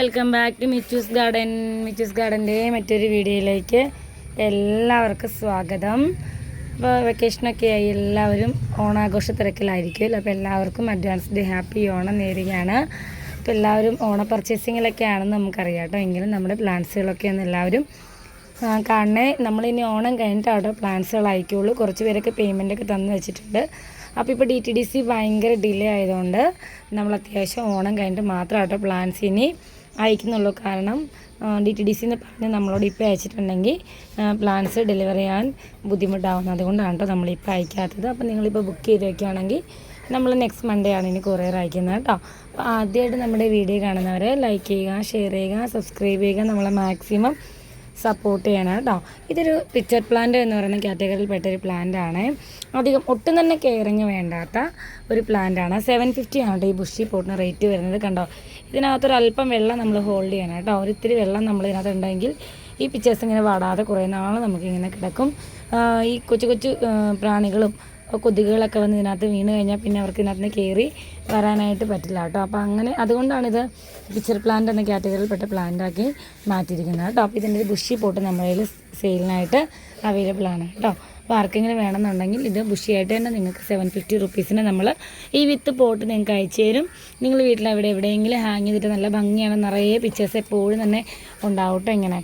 Welcome back to Michus garden. Michus ഗാർഡന്റെ മറ്റൊരു വീഡിയോയിലേക്ക് എല്ലാവർക്കും സ്വാഗതം. അപ്പോൾ വെക്കേഷനൊക്കെ ആയി എല്ലാവരും ഓണാഘോഷ തിരക്കിലായിരിക്കും അപ്പോൾ എല്ലാവർക്കും അഡ്വാൻസ് ഡേ ഹാപ്പി ഓണം നേരുകയാണ്. അപ്പോൾ എല്ലാവരും ഓണ പർച്ചേസിങ്ങിലൊക്കെ ആണെന്ന് നമുക്കറിയാം കേട്ടോ. എങ്കിലും നമ്മുടെ പ്ലാൻസുകളൊക്കെ ഒന്ന് എല്ലാവരും കാണണേ. നമ്മളിനി ഓണം കഴിഞ്ഞിട്ടാട്ടോ പ്ലാൻസുകൾ അയക്കുള്ളൂ കുറച്ച് പേരൊക്കെ പേയ്മെന്റ് ഒക്കെ തന്നു വെച്ചിട്ടുണ്ട്. അപ്പോൾ ഇപ്പോൾ ഡി ടി ഡി സി ഭയങ്കര ഡിലേ ആയതുകൊണ്ട് നമ്മൾ അത്യാവശ്യം ഓണം കഴിഞ്ഞിട്ട് മാത്രമാട്ടോ പ്ലാൻസ് ഇനി. അയക്കുന്നുള്ളൂ. കാരണം ഡി ടി ഡി സി എന്ന് പറഞ്ഞ് നമ്മളോട് ഇപ്പോൾ അയച്ചിട്ടുണ്ടെങ്കിൽ പ്ലാൻസ് ഡെലിവറി ചെയ്യാൻ ബുദ്ധിമുട്ടാവുന്നത് അതുകൊണ്ടാണ് കേട്ടോ നമ്മളിപ്പോൾ അയക്കാത്തത്. അപ്പോൾ നിങ്ങളിപ്പോൾ ബുക്ക് ചെയ്ത് വെക്കുകയാണെങ്കിൽ നമ്മൾ നെക്സ്റ്റ് മൺഡേ ആണ് ഇനി കൊറിയർ അയക്കുന്നത് കേട്ടോ അപ്പോൾ ആദ്യമായിട്ട് നമ്മുടെ വീഡിയോ കാണുന്നവരെ ലൈക്ക് ചെയ്യുക ഷെയർ ചെയ്യുക സബ്സ്ക്രൈബ് ചെയ്യുക. നമ്മളെ മാക്സിമം സപ്പോർട്ട് ചെയ്യണം കേട്ടോ. ഇതൊരു പിക്ചർ പ്ലാന്റ് എന്ന് പറയുന്ന കാറ്റഗറിയിൽപ്പെട്ട ഒരു പ്ലാന്റ് ആണ്. അധികം ഒട്ടും തന്നെ കെയറിങ് വേണ്ടാത്ത ഒരു പ്ലാന്റ് ആണ്. സെവൻ ഫിഫ്റ്റി ആണ് ഈ ബുഷി പോട്ടിന് റേറ്റ് വരുന്നത് കണ്ടോ? ഇതിനകത്തൊരു അല്പം വെള്ളം നമ്മൾ ഹോൾഡ് ചെയ്യണം കേട്ടോ. ഒരു ഇത്തിരി വെള്ളം നമ്മൾ ഇതിനകത്ത് ഉണ്ടെങ്കിൽ ഈ പിക്ചേഴ്സ് ഇങ്ങനെ വാടാതെ കുറേ നാൾ നമുക്കിങ്ങനെ കിടക്കും. ഈ കൊച്ചു കൊച്ചു പ്രാണികളും കൊതുകുകളൊക്കെ വന്ന് ഇതിനകത്ത് വീണ് കഴിഞ്ഞാൽ പിന്നെ അവർക്ക് ഇതിനകത്ത് കയറി വരാനായിട്ട് പറ്റില്ല കേട്ടോ. അപ്പോൾ അങ്ങനെ അതുകൊണ്ടാണ് ഇത് പിക്ചർ പ്ലാന്റ് എന്ന കാറ്റഗറിയിൽപ്പെട്ട പ്ലാന്റ് ആക്കി മാറ്റിയിരിക്കുന്നത് കേട്ടോ. അപ്പോൾ ഇതിന്റെ ഒരു ബുഷി പോട്ട് നമ്മുടെ കയ്യിൽ സെയിലിനായിട്ട് അവൈലബിൾ ആണ് കേട്ടോ. അപ്പോൾ ആർക്കെങ്കിലും വേണമെന്നുണ്ടെങ്കിൽ ഇത് ബുഷിയായിട്ട് തന്നെ നിങ്ങൾക്ക് സെവൻ ഫിഫ്റ്റി റുപ്പീസിന് നമ്മൾ ഈ വിത്ത് പോട്ട് നിങ്ങൾക്ക് അയച്ചു തരും. നിങ്ങൾ വീട്ടിൽ എവിടെ എവിടെയെങ്കിലും ഹാങ് ചെയ്തിട്ട് നല്ല ഭംഗിയാണ് നിറയെ പിക്ചേഴ്സ് എപ്പോഴും തന്നെ ഉണ്ടാവും കേട്ടോ ഇങ്ങനെ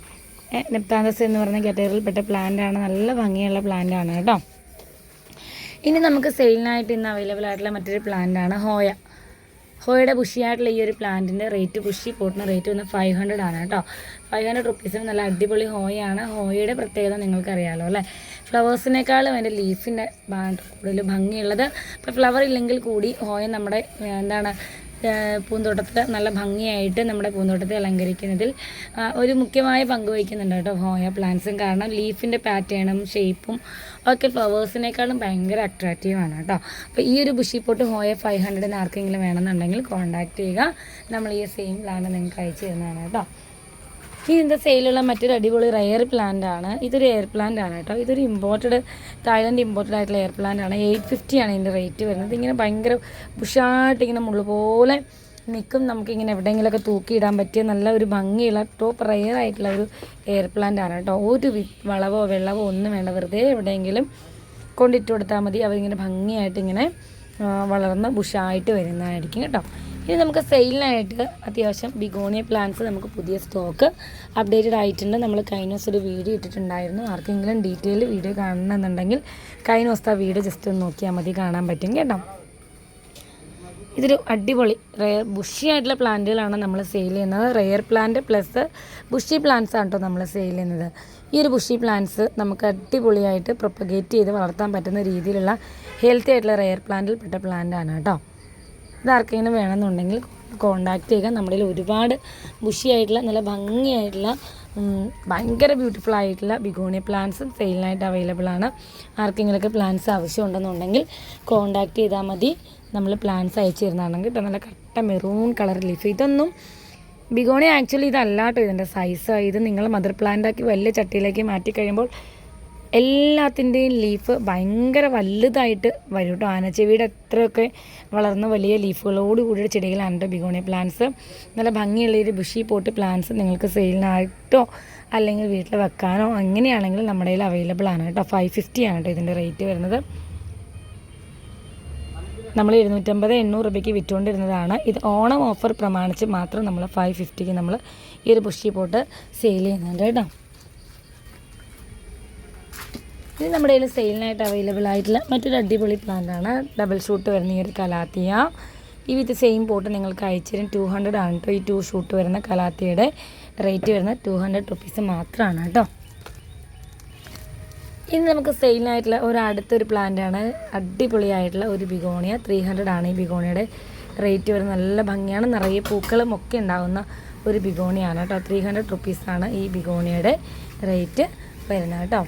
നെപ്താന്തസ് എന്ന് പറയുന്ന കാറ്റഗറിയിൽപ്പെട്ട പ്ലാന്റ് ആണ്. നല്ല ഭംഗിയുള്ള പ്ലാന്റ് ആണ് കേട്ടോ. ഇനി നമുക്ക് സെയിലിനായിട്ട് ഇന്ന് അവൈലബിൾ ആയിട്ടുള്ള മറ്റൊരു പ്ലാന്റ് ആണ് ഹോയ. ഹോയയുടെ ബുഷിയായിട്ടുള്ള ഈ ഒരു പ്ലാന്റിന്റെ റേറ്റ് ബുഷി പോട്ടിന് റേറ്റ് വന്ന് ഫൈവ് ഹൺഡ്രഡ് ആണ് കേട്ടോ. ഫൈവ് ഹൺഡ്രഡ് റുപ്പീസിന് നല്ല അടിപൊളി ഹോയാണ് ഹോയയുടെ പ്രത്യേകത നിങ്ങൾക്കറിയാലോ അല്ലേ? ഫ്ലവേഴ്സിനേക്കാളും അതിന്റെ ലീഫിന്റെ കൂടുതൽ ഭംഗിയുള്ളത്. ഇപ്പോൾ ഫ്ലവർ ഇല്ലെങ്കിൽ കൂടി ഹോയ നമ്മുടെ എന്താണ് പൂന്തോട്ടത്തിൽ നല്ല ഭംഗിയായിട്ട് നമ്മുടെ പൂന്തോട്ടത്തെ അലങ്കരിക്കുന്നതിൽ ഒരു മുഖ്യമായ പങ്ക് വഹിക്കുന്നുണ്ട് കേട്ടോ ഹോയ പ്ലാന്റ്സും. കാരണം ലീഫിന്റെ പാറ്റേണും ഷേപ്പും ഒക്കെ ഫ്ലവേഴ്സിനേക്കാളും ഭയങ്കര അട്രാക്റ്റീവാണ് കേട്ടോ. അപ്പോൾ ഈ ഒരു ബുഷി പോട്ട് ഹോയ ഫൈവ് ഹൺഡ്രഡിന് ആർക്കെങ്കിലും വേണമെന്നുണ്ടെങ്കിൽ കോൺടാക്ട് ചെയ്യുക. നമ്മൾ ഈ സെയിം പ്ലാന്റ് നിങ്ങൾക്ക് അയച്ചു തരുന്നതാണ് കേട്ടോ. ഈ ഇതിന്റെ സെയിലുള്ള മറ്റൊരു അടിപൊളി റെയർ പ്ലാന്റ് ആണ്. ഇതൊരു എയർ പ്ലാന്റ് ആണ് കേട്ടോ. ഇതൊരു ഇമ്പോർട്ടഡ് തായ്ലൻഡ് ഇമ്പോർട്ടഡ് ആയിട്ടുള്ള എയർ പ്ലാന്റ് ആണ്. എയ്റ്റ് ഫിഫ്റ്റി ആണ് ഇതിന്റെ റേറ്റ് വരുന്നത്. ഇങ്ങനെ ഭയങ്കര ബുഷായിട്ട് ഇങ്ങനെ മുള്ളു പോലെ നിൽക്കും നമുക്കിങ്ങനെ എവിടെയെങ്കിലുമൊക്കെ തൂക്കിയിടാൻ പറ്റിയ നല്ല ഒരു ഭംഗിയുള്ള ടോപ്പ് റെയർ ആയിട്ടുള്ള ഒരു എയർ പ്ലാന്റ് ആണ് കേട്ടോ. ഒരു വളവോ വെള്ളവോ ഒന്നും വേണ്ട. വെറുതെ എവിടെയെങ്കിലും കൊണ്ടിട്ട് കൊടുത്താൽ മതി. അവരിങ്ങനെ ഭംഗിയായിട്ട് ഇങ്ങനെ വളർന്ന് ബുഷായിട്ട് വരുന്നതായിരിക്കും കേട്ടോ. ഇനി നമുക്ക് സെയിലിനായിട്ട് അത്യാവശ്യം ബിഗോണിയ പ്ലാന്റ്സ് നമുക്ക് പുതിയ സ്റ്റോക്ക് അപ്ഡേറ്റഡ് ആയിട്ടുണ്ട്. നമ്മൾ കഴിഞ്ഞ ദിവസം ഒരു വീഡിയോ ഇട്ടിട്ടുണ്ടായിരുന്നു. ആർക്കെങ്കിലും ഡീറ്റെയിൽ വീഡിയോ കാണണമെന്നുണ്ടെങ്കിൽ കഴിഞ്ഞ ദിവസത്തെ ആ വീഡിയോ ജസ്റ്റ് ഒന്ന് നോക്കിയാൽ മതി കാണാൻ പറ്റും കേട്ടോ. ഇതൊരു അടിപൊളി റെയർ ബുഷി ആയിട്ടുള്ള പ്ലാന്റുകളാണ് നമ്മൾ സെയിൽ ചെയ്യുന്നത്. Rare plant plus bushy plants ആണ് കേട്ടോ നമ്മൾ സെയിൽ ചെയ്യുന്നത്. ഈ ഒരു ബുഷി പ്ലാന്റ്സ് നമുക്ക് അടിപൊളിയായിട്ട് പ്രൊപ്പഗേറ്റ് ചെയ്ത് വളർത്താൻ പറ്റുന്ന രീതിയിലുള്ള ഹെൽത്തി ആയിട്ടുള്ള റെയർ പ്ലാന്റിൽ പെട്ട പ്ലാന്റ് ആണ് കേട്ടോ ഇത് ആർക്കെങ്കിലും വേണമെന്നുണ്ടെങ്കിൽ കോണ്ടാക്ട് ചെയ്യുക. നമ്മളിൽ ഒരുപാട് ബുഷിയായിട്ടുള്ള നല്ല ഭംഗിയായിട്ടുള്ള ഭയങ്കര ബ്യൂട്ടിഫുൾ ആയിട്ടുള്ള ബിഗോണിയ പ്ലാന്റ്സും സെയിലിനായിട്ട് അവൈലബിൾ ആണ്. ആർക്കെങ്കിലുമൊക്കെ പ്ലാന്റ്സ് ആവശ്യമുണ്ടെന്നുണ്ടെങ്കിൽ കോണ്ടാക്ട് ചെയ്താൽ മതി. നമ്മൾ പ്ലാന്റ്സ് അയച്ചു തരുന്നതാണെങ്കിൽ കേട്ടോ. നല്ല കട്ട മെറൂൺ കളർ ലീഫ് ഇതൊന്നും ബിഗോണി ആക്ച്വലി ഇതല്ല കേട്ടോ ഇതിന്റെ സൈസ് ഇത് നിങ്ങൾ മദർ പ്ലാന്റ് ആക്കി വലിയ ചട്ടിയിലേക്ക് മാറ്റി കഴിയുമ്പോൾ എല്ലാത്തിന്റെയും ലീഫ് ഭയങ്കര വലുതായിട്ട് വരും കേട്ടോ ആനച്ചെവിയുടെ അത്രയൊക്കെ വളർന്ന വലിയ ലീഫുകളോട് കൂടിയ ചെടികളാണ് ബിഗോണിയ പ്ലാന്റ്സ് നല്ല ഭംഗിയുള്ള ഒരു ബുഷി പോട്ട് പ്ലാന്റ്സ് നിങ്ങൾക്ക് സെയിലിനായിട്ടോ അല്ലെങ്കിൽ വീട്ടിൽ വെക്കാനോ അങ്ങനെയാണെങ്കിൽ നമ്മുടെ കയ്യിൽ അവൈലബിൾ ആണ് കേട്ടോ ഫൈവ് ഫിഫ്റ്റി ആണ് കേട്ടോ ഇതിന്റെ റേറ്റ് വരുന്നത്. നമ്മൾ ഇരുന്നൂറ്റമ്പത് എണ്ണൂറ് രൂപയ്ക്ക് വിറ്റുകൊണ്ടിരുന്നതാണ്. ഇത് ഓണം ഓഫർ പ്രമാണിച്ച് മാത്രം നമ്മൾ ഫൈവ് ഫിഫ്റ്റിക്ക് നമ്മൾ ഈ ഒരു ബുഷി പോട്ട് സെയിൽ ചെയ്യുന്നുണ്ട് കേട്ടോ ഇത് നമ്മുടെ കയ്യിൽ സെയിലിനായിട്ട് അവൈലബിൾ ആയിട്ടുള്ള മറ്റൊരു അടിപൊളി പ്ലാന്റ് ആണ്. ഡബിൾ ഷൂട്ട് വരുന്ന ഈ ഒരു കലാത്തിയ. ഈ വിത്ത് സെയിം പോട്ട് നിങ്ങൾക്ക് അയച്ചു തരും. ടു ഹൺഡ്രഡ് ആണ് കേട്ടോ ഈ ടു ഷൂട്ട് വരുന്ന കലാത്തിയുടെ റേറ്റ് വരുന്ന ടു ഹൺഡ്രഡ് റുപ്പീസ് മാത്രമാണ് കേട്ടോ ഇനി നമുക്ക് സെയിലിനായിട്ടുള്ള ഒരു അടുത്തൊരു പ്ലാന്റ് ആണ്. അടിപൊളിയായിട്ടുള്ള ഒരു ബിഗോണിയ. ത്രീ ഹൺഡ്രഡ് ആണ് ഈ ബിഗോണിയുടെ റേറ്റ് വരുന്ന. നല്ല ഭംഗിയാണ്. നിറയെ പൂക്കളും ഒക്കെ ഉണ്ടാകുന്ന ഒരു ബിഗോണിയാണ് കേട്ടോ ത്രീ ഹൺഡ്രഡ് റുപ്പീസാണ് ഈ ബിഗോണിയുടെ റേറ്റ് വരുന്നത് കേട്ടോ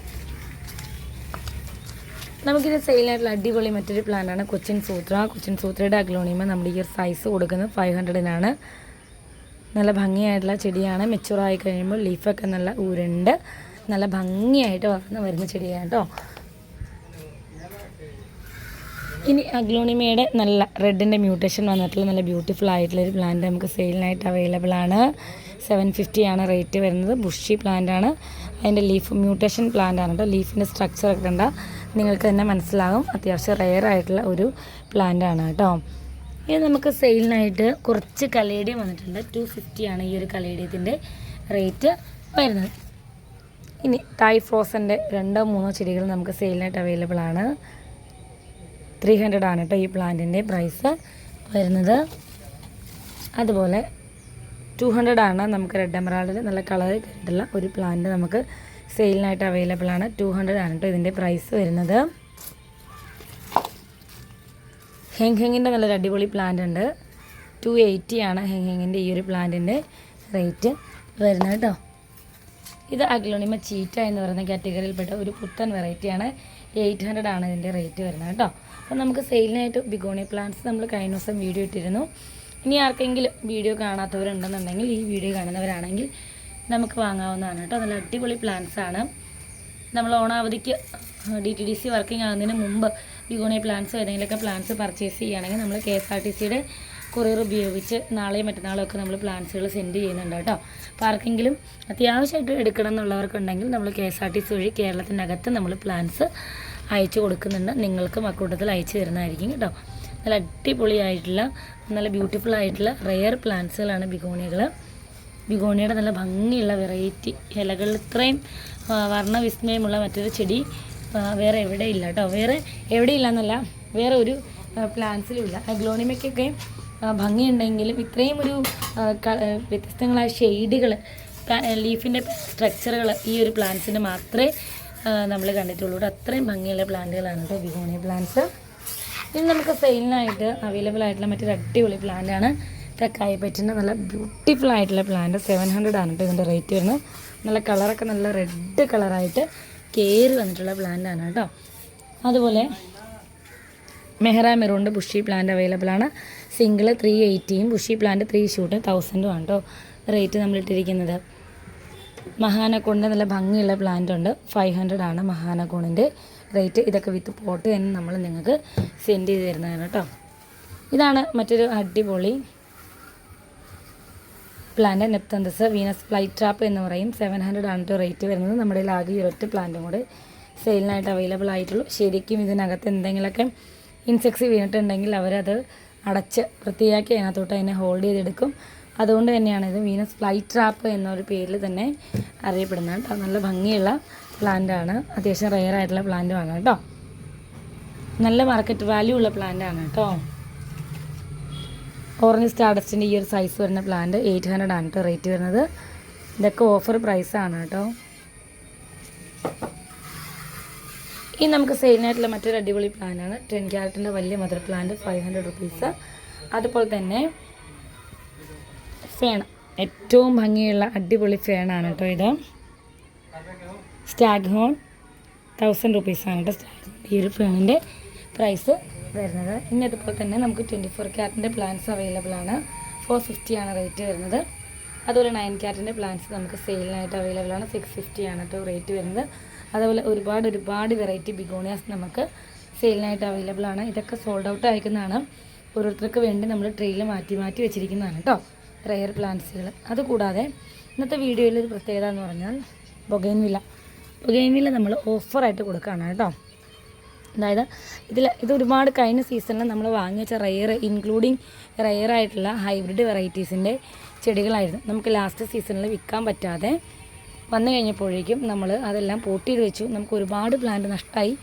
നമുക്കിത് സെയിലായിട്ടുള്ള അടിപൊളി മറ്റൊരു പ്ലാനാണ് കൊച്ചിൻ സൂത്ര. കൊച്ചിൻ സൂത്രയുടെ അഗ്ലോണിയമ നമ്മൾ ഈ ഒരു സൈസ് കൊടുക്കുന്നത് ഫൈവ് ഹൺഡ്രഡിനാണ് നല്ല ഭംഗിയായിട്ടുള്ള ചെടിയാണ്. മെച്ചുറായി കഴിയുമ്പോൾ ലീഫൊക്കെ നല്ല ഉരുണ്ട് നല്ല ഭംഗിയായിട്ട് വളർന്ന് വരുന്ന ചെടിയാണ് കേട്ടോ ഇനി അഗ്ലോണിമയുടെ നല്ല റെഡിന്റെ മ്യൂട്ടേഷൻ വന്നിട്ടുള്ള നല്ല ബ്യൂട്ടിഫുൾ ആയിട്ടുള്ള ഒരു പ്ലാന്റ് നമുക്ക് സെയിലിനായിട്ട് അവൈലബിൾ ആണ്. സെവൻ ഫിഫ്റ്റി ആണ് റേറ്റ് വരുന്നത്. ബുഷി പ്ലാന്റ് ആണ്. അതിന്റെ ലീഫ് മ്യൂട്ടേഷൻ പ്ലാന്റ് ആണ് കേട്ടോ ലീഫിന്റെ സ്ട്രക്ചർ ഒക്കെ കണ്ട നിങ്ങൾക്ക് തന്നെ മനസ്സിലാകും അത്യാവശ്യം റെയർ ആയിട്ടുള്ള ഒരു പ്ലാന്റ് ആണ് കേട്ടോ. ഇത് നമുക്ക് സെയിലിനായിട്ട് കുറച്ച് കലേഡിയം വന്നിട്ടുണ്ട്. ടു ഫിഫ്റ്റിയാണ് ഈ ഒരു കലേഡിയത്തിന്റെ റേറ്റ് വരുന്നത്. ഇനി തായ് ഫ്രോസന്റെ രണ്ടോ മൂന്നോ ചെടികൾ നമുക്ക് സെയിലിനായിട്ട് അവൈലബിൾ ആണ്. ത്രീ ഹൺഡ്രഡ് ആണ് കേട്ടോ ഈ പ്ലാന്റിന്റെ പ്രൈസ് വരുന്നത്. അതുപോലെ ടു ഹൺഡ്രഡ് ആണ് നമുക്ക് റെഡ് എമറാൾഡിൽ നല്ല കളർ കിട്ടുള്ള ഒരു പ്ലാന്റ് നമുക്ക് സെയിലിനായിട്ട് അവൈലബിൾ ആണ്. ടു ഹൺഡ്രഡ് ആണ് കേട്ടോ ഇതിന്റെ പ്രൈസ് വരുന്നത്. ഹെങ് ഹെങ്ങിന്റെ നല്ലൊരു അടിപൊളി പ്ലാന്റ് ഉണ്ട്. ടു എയ്റ്റി ആണ് ഹെങ് ഹെങ്ങിന്റെ ഈ ഒരു പ്ലാന്റിന്റെ റേറ്റ് വരുന്നത് കേട്ടോ ഇത് അഗ്ലോണിമ ചീറ്റ എന്ന് പറയുന്ന കാറ്റഗറിയിൽപ്പെട്ട ഒരു പുത്തൻ വെറൈറ്റിയാണ് എയ്റ്റ് ഹൺഡ്രഡ് ആണ് ഇതിന്റെ റേറ്റ് വരുന്നത് കേട്ടോ അപ്പോൾ നമുക്ക് സെയിലിനായിട്ട് ബിഗോണി പ്ലാന്റ്സ് നമ്മൾ കഴിഞ്ഞ ദിവസം വീഡിയോ ഇട്ടിരുന്നു. ഇനി ആർക്കെങ്കിലും വീഡിയോ കാണാത്തവരുണ്ടെന്നുണ്ടെങ്കിൽ ഈ വീഡിയോ കാണുന്നവരാണെങ്കിൽ നമുക്ക് വാങ്ങാവുന്നതാണ് കേട്ടോ. നല്ല അടിപൊളി പ്ലാന്റ്സ് ആണ്. നമ്മൾ ഓണാവധിക്ക് D T D C working ആകുന്നതിന് മുമ്പ് ബിഗോണി പ്ലാന്റ്സ് ഏതെങ്കിലുമൊക്കെ പ്ലാന്റ്സ് പർച്ചേസ് ചെയ്യുകയാണെങ്കിൽ നമ്മൾ കെ എസ് ആർ ടി സിയുടെ കൊറിയർ ഉപയോഗിച്ച് നാളെയും മറ്റന്നാളും ഒക്കെ നമ്മൾ പ്ലാന്റ്സുകൾ സെൻഡ് ചെയ്യുന്നുണ്ട് കേട്ടോ. അപ്പോൾ ആർക്കെങ്കിലും അത്യാവശ്യമായിട്ട് എടുക്കണം എന്നുള്ളവർക്കുണ്ടെങ്കിൽ നമ്മൾ K S R T C വഴി കേരളത്തിനകത്ത് നമ്മൾ പ്ലാന്റ്സ് അയച്ചു കൊടുക്കുന്നുണ്ട്. നിങ്ങൾക്ക് അക്കൂട്ടത്തിൽ അയച്ചു തരുന്നതായിരിക്കും കേട്ടോ. നല്ല അടിപൊളിയായിട്ടുള്ള നല്ല ബ്യൂട്ടിഫുൾ ആയിട്ടുള്ള റെയർ പ്ലാന്റ്സുകളാണ് ബിഗോണിയകൾ ബിഗോണിയുടെ നല്ല ഭംഗിയുള്ള വെറൈറ്റി ഇലകൾ ഇത്രയും വർണവിസ്മയമുള്ള മറ്റൊരു ചെടി വേറെ എവിടെ ഇല്ല കേട്ടോ. വേറെ എവിടെയില്ല എന്നല്ല വേറെ ഒരു പ്ലാന്റ്സിലും ഇല്ല ഗ്ലോണിമയ്ക്കൊക്കെ ഭംഗിയുണ്ടെങ്കിലും ഇത്രയും ഒരു വ്യത്യസ്തങ്ങളായ ഷെയ്ഡുകൾ ലീഫിന്റെ സ്ട്രക്ചറുകൾ ഈ ഒരു പ്ലാന്റ്സിന് മാത്രമേ നമ്മൾ കണ്ടിട്ടുള്ളൂ. അത്രയും ഭംഗിയുള്ള പ്ലാന്റുകളാണ് കേട്ടോ ബിഗോണിയ പ്ലാന്റ്സ് ഇനി നമുക്ക് സെയിലിനായിട്ട് അവൈലബിൾ ആയിട്ടുള്ള മറ്റൊരു അടിപൊളി പ്ലാന്റ് തെക്കായി പറ്റുന്ന നല്ല ബ്യൂട്ടിഫുൾ ആയിട്ടുള്ള പ്ലാന്റ് സെവൻ ഹൺഡ്രഡ് ആണ് കേട്ടോ ഇതിന്റെ റേറ്റ് വരുന്നത്. നല്ല കളറൊക്കെ നല്ല റെഡ് കളറായിട്ട് കയറി വന്നിട്ടുള്ള പ്ലാന്റ് ആണ് കേട്ടോ അതുപോലെ മെഹ്റ മെറൂണിന്റെ ബുഷി പ്ലാന്റ് അവൈലബിൾ ആണ്. സിംഗിൾ ത്രീ എയ്റ്റിയും ബുഷി പ്ലാന്റ് ത്രീ ഷൂട്ട് തൗസൻഡും ആണ് കേട്ടോ റേറ്റ് നമ്മളിട്ടിരിക്കുന്നത് മഹാനക്കോണിന്റെ നല്ല ഭംഗിയുള്ള പ്ലാന്റ് ഉണ്ട്. ഫൈവ് ഹൺഡ്രഡ് ആണ് മഹാനക്കോണിന്റെ റേറ്റ് ഇതൊക്കെ വിത്ത് പോട്ട് തന്നെ നമ്മൾ നിങ്ങൾക്ക് സെൻഡ് ചെയ്ത് തരുന്നതാണ് കേട്ടോ ഇതാണ് മറ്റൊരു അടിപൊളി plant Nepenthes Venus fly trap എന്ന് പറയും. സെവൻ ഹൺഡ്രഡ് ആണ് റേറ്റ് വരുന്നത്. നമ്മുടെ ലാഗി ഒരൊറ്റ പ്ലാന്റും കൂടെ സെയിലിനായിട്ട് അവൈലബിൾ ആയിട്ടുള്ളൂ. ശരിക്കും ഇതിനകത്ത് എന്തെങ്കിലുമൊക്കെ ഇൻസെക്ട്സ് വീണിട്ടുണ്ടെങ്കിൽ അവരത് അടച്ച് വൃത്തിയാക്കി അതിനകത്തോട്ട് അതിനെ ഹോൾഡ് ചെയ്തെടുക്കും. അതുകൊണ്ട് തന്നെയാണ് ഇത് വീനസ് ഫ്ലൈറ്റ് ട്രാപ്പ് എന്നൊരു പേരിൽ തന്നെ അറിയപ്പെടുന്നത് കേട്ടോ. നല്ല ഭംഗിയുള്ള പ്ലാന്റാണ് അത്യാവശ്യം റെയർ ആയിട്ടുള്ള പ്ലാന്റുമാണ് കേട്ടോ. നല്ല മാർക്കറ്റ് വാല്യൂ ഉള്ള പ്ലാന്റ് ആണ് കേട്ടോ. ഓറഞ്ച് സ്റ്റാർഡസ്റ്റിന്റെ ഈ ഒരു സൈസ് വരുന്ന പ്ലാന്റ് എയ്റ്റ് ഹൺഡ്രഡ് ആണ് കേട്ടോ റേറ്റ് വരുന്നത്. ഇതൊക്കെ ഓഫർ പ്രൈസ് ആണ് കേട്ടോ ഈ നമുക്ക് സെയിലിനായിട്ടുള്ള മറ്റൊരു അടിപൊളി പ്ലാനാണ് ടെൻ ക്യാരറ്റിന്റെ വലിയ mother plant five hundred rupees അതുപോലെ തന്നെ ഫേൺ ഏറ്റവും ഭംഗിയുള്ള അടിപൊളി ഫേണാണ് കേട്ടോ ഇത്. സ്റ്റാഗ് ഹോൺ തൗസൻഡ് റുപ്പീസാണ് കേട്ടോ സ്റ്റാഗ് ഈ ഒരു ഫേണിന്റെ പ്രൈസ് വരുന്നത്. ഇനി അതുപോലെ തന്നെ നമുക്ക് ട്വന്റി ഫോർ ക്യാരറ്റിന്റെ പ്ലാൻസ് അവൈലബിൾ ആണ്. ഫോർ ഫിഫ്റ്റി ആണ് റേറ്റ് വരുന്നത്. അതുപോലെ നയൻ ക്യാരറ്റിന്റെ പ്ലാൻസ് നമുക്ക് സെയിലിനായിട്ട് അവൈലബിൾ ആണ്. സിക്സ് ഫിഫ്റ്റി ആണ് കേട്ടോ റേറ്റ് വരുന്നത്. അതുപോലെ ഒരുപാട് ഒരുപാട് വെറൈറ്റി ബിഗോണിയാസ് നമുക്ക് സെയിലിനായിട്ട് അവൈലബിൾ ആണ്. ഇതൊക്കെ സോൾഡ് ഔട്ട് ആയിരിക്കുന്നതാണ് ഓരോരുത്തർക്ക് വേണ്ടി നമ്മൾ ട്രെയിൽ മാറ്റി മാറ്റി വെച്ചിരിക്കുന്നതാണ് കേട്ടോ റെയർ പ്ലാന്റ്സുകൾ അതുകൂടാതെ ഇന്നത്തെ വീഡിയോയിൽ ഒരു പ്രത്യേകത എന്ന് പറഞ്ഞാൽ ബൊഗൈൻവില്ല വില നമ്മൾ ഓഫറായിട്ട് കൊടുക്കുകയാണ് കേട്ടോ അതായത് ഇതിൽ ഇത് ഒരുപാട് കഴിഞ്ഞ സീസണിൽ നമ്മൾ വാങ്ങി റയർ ഇൻക്ലൂഡിങ് റയർ ആയിട്ടുള്ള ഹൈബ്രിഡ് വെറൈറ്റീസിന്റെ ചെടികളായിരുന്നു. നമുക്ക് ലാസ്റ്റ് സീസണിൽ വിൽക്കാൻ പറ്റാതെ വന്നു കഴിഞ്ഞപ്പോഴേക്കും നമ്മൾ അതെല്ലാം പൊട്ടിയിട്ട് വെച്ചു. നമുക്ക് ഒരുപാട് പ്ലാന്റ് നഷ്ടമായി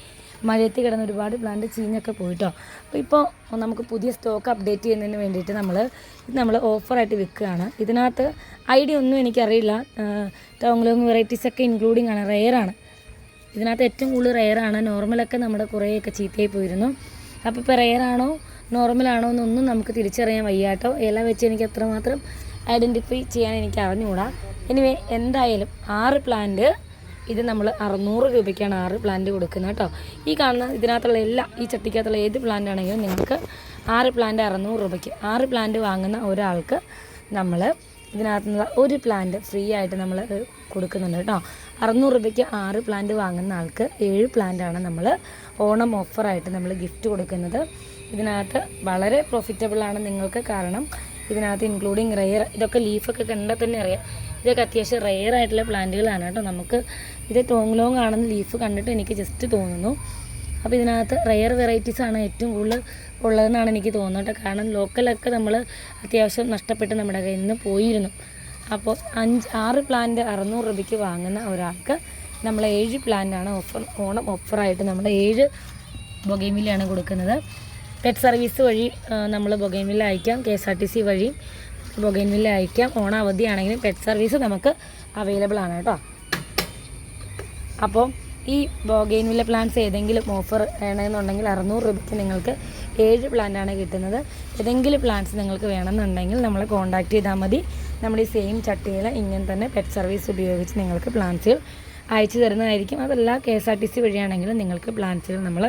മഴയത്ത് കിടന്ന് ഒരുപാട് പ്ലാന്റ് ചീഞ്ഞൊക്കെ പോയിട്ടോ. അപ്പോൾ ഇപ്പോൾ നമുക്ക് പുതിയ സ്റ്റോക്ക് അപ്ഡേറ്റ് ചെയ്യുന്നതിന് വേണ്ടിയിട്ട് നമ്മൾ ഇത് നമ്മൾ ഓഫറായിട്ട് വിൽക്കുകയാണ്. ഇതിനകത്ത് ഐഡിയ ഒന്നും എനിക്കറിയില്ല. ടോങ്ലോങ് വെറൈറ്റീസൊക്കെ ഇൻക്ലൂഡിങ് ആണ്. റെയറാണ് ഇതിനകത്ത് ഏറ്റവും കൂടുതൽ റെയറാണ് നോർമലൊക്കെ നമ്മുടെ കുറേയൊക്കെ ചീത്തയായി പോയിരുന്നു. അപ്പോൾ ഇപ്പോൾ റെയറാണോ നോർമലാണോ എന്നൊന്നും നമുക്ക് തിരിച്ചറിയാൻ വയ്യാട്ടോ ഇല വെച്ച് എനിക്ക് അത്രമാത്രം ഐഡന്റിഫൈ ചെയ്യാൻ എനിക്ക് അറിഞ്ഞുകൂടാ. എനിവേ എന്തായാലും ആറ് പ്ലാന്റ് ഇത് നമ്മൾ അറുന്നൂറ് രൂപയ്ക്കാണ് ആറ് പ്ലാന്റ് കൊടുക്കുന്നത് കേട്ടോ. ഈ കാണുന്ന ഇതിനകത്തുള്ള എല്ലാ ഈ ചട്ടിക്കകത്തുള്ള ഏത് പ്ലാന്റ് ആണെങ്കിലും നിങ്ങൾക്ക് ആറ് പ്ലാന്റ് അറുന്നൂറ് രൂപയ്ക്ക് ആറ് പ്ലാന്റ് വാങ്ങുന്ന ഒരാൾക്ക് നമ്മൾ ഇതിനകത്തുനിന്ന് ഒരു പ്ലാന്റ് ഫ്രീ ആയിട്ട് നമ്മൾ കൊടുക്കുന്നുണ്ട് കേട്ടോ. അറുന്നൂറ് രൂപയ്ക്ക് ആറ് പ്ലാന്റ് വാങ്ങുന്ന ആൾക്ക് ഏഴ് പ്ലാന്റാണ് നമ്മൾ ഓണം ഓഫറായിട്ട് നമ്മൾ ഗിഫ്റ്റ് കൊടുക്കുന്നത്. ഇതിനകത്ത് വളരെ പ്രോഫിറ്റബിളാണ് നിങ്ങൾക്ക് കാരണം ഇതിനകത്ത് ഇൻക്ലൂഡിങ് റെയർ ഇതൊക്കെ ലീഫൊക്കെ കണ്ടാൽ തന്നെ അറിയാം. ഇതൊക്കെ അത്യാവശ്യം റെയർ ആയിട്ടുള്ള പ്ലാന്റുകളാണ് കേട്ടോ. നമുക്ക് ഇത് ടോങ് ലോങ് ആണെന്ന് ലീഫ് കണ്ടിട്ട് എനിക്ക് ജസ്റ്റ് തോന്നുന്നു. അപ്പോൾ ഇതിനകത്ത് റെയർ വെറൈറ്റീസ് ആണ് ഏറ്റവും കൂടുതൽ ഉള്ളതെന്നാണ് എനിക്ക് തോന്നുന്നത് കാരണം ലോക്കലൊക്കെ നമ്മൾ അത്യാവശ്യം നഷ്ടപ്പെട്ട് നമ്മുടെ കയ്യിൽ നിന്ന് പോയിരുന്നു. അപ്പോൾ അഞ്ച് ആറ് പ്ലാന്റ് അറുന്നൂറ് രൂപയ്ക്ക് വാങ്ങുന്ന ഒരാൾക്ക് നമ്മൾ ഏഴ് പ്ലാന്റാണ് ഓഫർ ഓണം ഓഫറായിട്ട് നമ്മൾ ഏഴ് ബൊഗൈമിലാണ് കൊടുക്കുന്നത്. പെറ്റ് സർവീസ് വഴി നമ്മൾ ബൊഗൈമില്ല അയക്കാം K S R T C വഴി ബൊഗൈമില്ല അയക്കാം. ഓണ അവധിയാണെങ്കിലും പെറ്റ് സർവീസ് നമുക്ക് അവൈലബിൾ ആണ് കേട്ടോ. അപ്പോൾ ഈ ബോഗെയിൻവില്ല പ്ലാന്റ്സ് ഏതെങ്കിലും ഓഫർ വേണമെന്നുണ്ടെങ്കിൽ അറുന്നൂറ് രൂപയ്ക്ക് നിങ്ങൾക്ക് ഏഴ് പ്ലാന്റാണ് കിട്ടുന്നത്. ഏതെങ്കിലും പ്ലാന്റ്സ് നിങ്ങൾക്ക് വേണമെന്നുണ്ടെങ്കിൽ നമ്മളെ കോൺടാക്ട് ചെയ്താൽ മതി. നമ്മൾ ഈ സെയിം ചട്ടിയിൽ ഇങ്ങനെ തന്നെ പെറ്റ് സർവീസ് ഉപയോഗിച്ച് നിങ്ങൾക്ക് പ്ലാന്റ്സുകൾ അയച്ചു തരുന്നതായിരിക്കും. അതല്ല K S R T C വഴിയാണെങ്കിലും നിങ്ങൾക്ക് പ്ലാന്റ്സുകൾ നമ്മൾ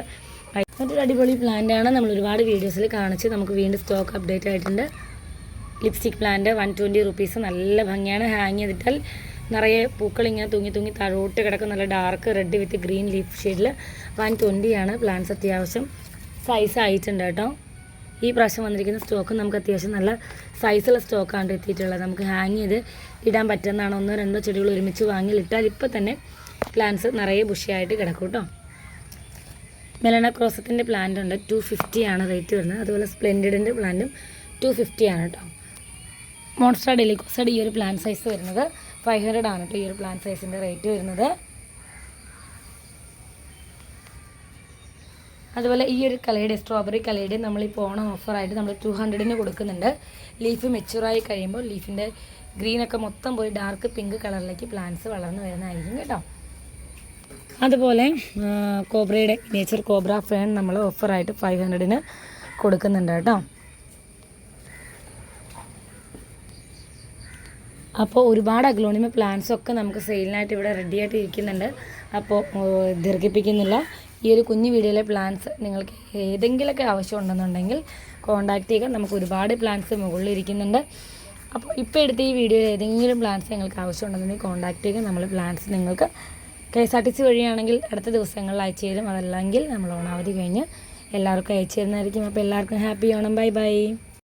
മറ്റൊരു അടിപൊളി പ്ലാന്റാണ് നമ്മൾ ഒരുപാട് വീഡിയോസിൽ കാണിച്ച് നമുക്ക് വീണ്ടും സ്റ്റോക്ക് അപ്ഡേറ്റ് ആയിട്ടുണ്ട്. Lipstick plant one twenty rupees നല്ല ഭംഗിയാണ്. ഹാങ് ചെയ്തിട്ടാൽ നിറയെ പൂക്കൾ ഇങ്ങനെ തൂങ്ങി തൂങ്ങി താഴോട്ട് കിടക്കും. നല്ല dark red with green leaf ഷെയ്ഡിൽ വൺ ട്വന്റിയാണ് പ്ലാന്റ്സ് അത്യാവശ്യം സൈസ് ആയിട്ടുണ്ട് കേട്ടോ. ഈ പ്രാവശ്യം വന്നിരിക്കുന്ന സ്റ്റോക്ക് നമുക്ക് അത്യാവശ്യം നല്ല സൈസുള്ള സ്റ്റോക്കാണ് എത്തിയിട്ടുള്ളത്. നമുക്ക് ഹാങ് ചെയ്ത് ഇടാൻ പറ്റുന്നതാണ്. ഒന്നോ രണ്ടോ ചെടികൾ ഒരുമിച്ച് വാങ്ങി ഇട്ടാൽ ഇപ്പോൾ തന്നെ പ്ലാന്റ്സ് നിറയെ ബുഷിയായിട്ട് കിടക്കും കേട്ടോ. മെലന ക്രോസത്തിന്റെ പ്ലാന്റ് ഉണ്ട്. ടു ഫിഫ്റ്റി ആണ് റേറ്റ് വരുന്നത്. അതുപോലെ സ്പ്ലെൻഡിഡിന്റെ പ്ലാന്റും ടു ഫിഫ്റ്റിയാണ് കേട്ടോ. മോൺസ്റ്റർ ഡെലിക്കോസഡ് ഈ ഒരു പ്ലാന്റ് സൈസ് വരുന്നത്. ഫൈവ് ഹൺഡ്രഡ് ആണ് കേട്ടോ ഈ ഒരു പ്ലാൻ സൈസിന്റെ റേറ്റ് വരുന്നത്. അതുപോലെ ഈ ഒരു കലയുടെ സ്ട്രോബെറി കലയുടെ നമ്മളിപ്പോൾ ഓണം ഓഫറായിട്ട് നമ്മൾ ടു ഹൺഡ്രഡിന് കൊടുക്കുന്നുണ്ട്. ലീഫ് മെച്ചുറായി കഴിയുമ്പോൾ ലീഫിന്റെ ഗ്രീനൊക്കെ മൊത്തം പോയി ഡാർക്ക് പിങ്ക് കളറിലേക്ക് പ്ലാന്റ്സ് വളർന്നു വരുന്നതായിരിക്കും കേട്ടോ. അതുപോലെ കോബ്രയുടെ നേച്ചർ കോബ്ര ഫേൺ നമ്മൾ ഓഫറായിട്ട് ഫൈവ് ഹൺഡ്രഡിന് കൊടുക്കുന്നുണ്ട് കേട്ടോ. അപ്പോൾ ഒരുപാട് അഗ്ലോണിമ പ്ലാന്റ്സ് ഒക്കെ നമുക്ക് സെയിലിനായിട്ട് ഇവിടെ റെഡി ആയിട്ട് ഇരിക്കുന്നുണ്ട് അപ്പോൾ ദീർഘിപ്പിക്കുന്നില്ല. ഈ ഒരു കുഞ്ഞു വീഡിയോയിലെ പ്ലാന്റ്സ് നിങ്ങൾക്ക് ഏതെങ്കിലുമൊക്കെ ആവശ്യമുണ്ടെന്നുണ്ടെങ്കിൽ കോൺടാക്റ്റ് ചെയ്യുക നമുക്ക് ഒരുപാട് പ്ലാന്റ്സ് മുകളിൽ ഇരിക്കുന്നുണ്ട് അപ്പോൾ ഇപ്പോൾ എടുത്ത ഈ വീഡിയോയിൽ ഏതെങ്കിലും പ്ലാന്റ്സ് നിങ്ങൾക്ക് ആവശ്യമുണ്ടെന്നുണ്ടെങ്കിൽ കോൺടാക്റ്റ് ചെയ്യുക. നമ്മൾ പ്ലാന്റ്സ് നിങ്ങൾക്ക് K S R T C വഴിയാണെങ്കിൽ അടുത്ത ദിവസങ്ങളിൽ അയച്ചു തരും. അതല്ലെങ്കിൽ നമ്മൾ ഓണാവധി കഴിഞ്ഞ് എല്ലാവർക്കും അയച്ചു തരുന്നതായിരിക്കും. അപ്പോൾ എല്ലാവർക്കും ഹാപ്പി ഓണം. Bye bye